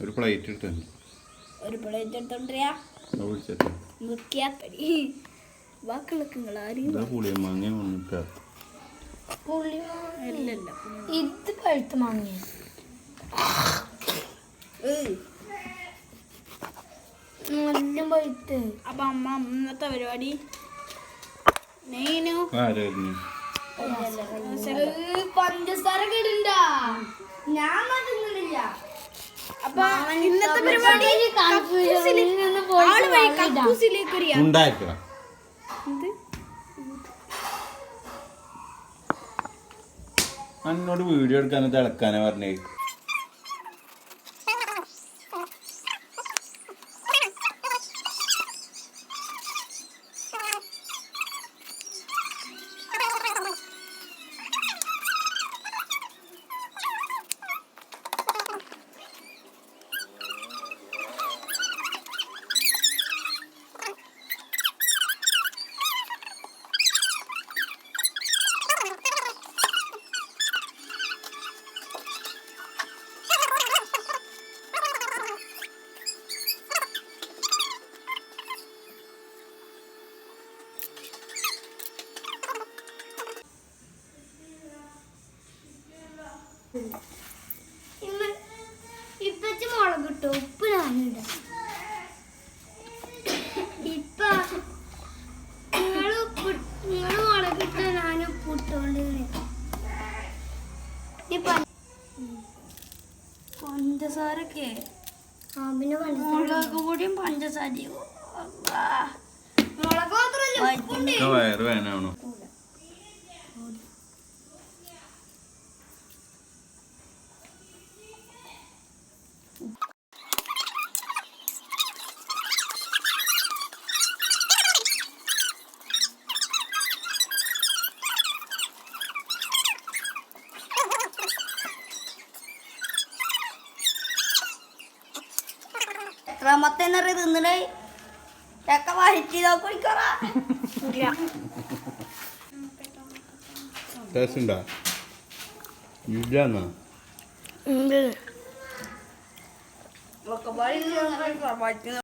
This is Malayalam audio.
ഒരു പ്ലേറ്റ് എടുത്ത് ഒരു പ്ലേറ്റ് എടുത്തോണ്ടിരിയാ. കുടിച്ചിട്ട് മുറിക്കാത്തടി ബാക്കിയുള്ളൊക്കെ നിങ്ങൾ ആരും പുളിയ മാങ്ങ വന്നിട്ട് ഇല്ലല്ല ഇത് പഴുത്ത മാങ്ങ നല്ല പഴുത്ത്. അപ്പൊ അമ്മ ഇന്നത്തെ പരിപാടി പഞ്ചസാര കിടണ്ട ഞാൻ തിന്നില്ല അപ്പൊ ഇന്നത്തെ പരിപാടി ഉണ്ടാക്കണം? എന്നോട് വീഡിയോ എടുക്കാനോ തിളക്കാനോ പറഞ്ഞേ. ഇപ്പച്ച മുളക് കിട്ടോ? ഉപ്പ് ഞാനിടാം ഇപ്പ നിങ്ങൾ ഉപ്പ് നിങ്ങൾ മുളക് ഇട്ട ഞാൻ ഉപ്പ് ഇട്ടോണ്ട് ഇപ്പൊ പഞ്ചസാരൊക്കെ മുളക് പൊടിയും പഞ്ചസാരയും. മുളക് മാത്രമല്ല വയറ് വേനാണോ എത്രാമത്തെ എന്നറിയ തിന്നണേ ചക്ക വഴറ്റി നോക്കിക്കോറ ടേസ്റ്റ് ഉണ്ടാ ഇല്ലാന്നാ? ഒക്കെ വഴറ്റി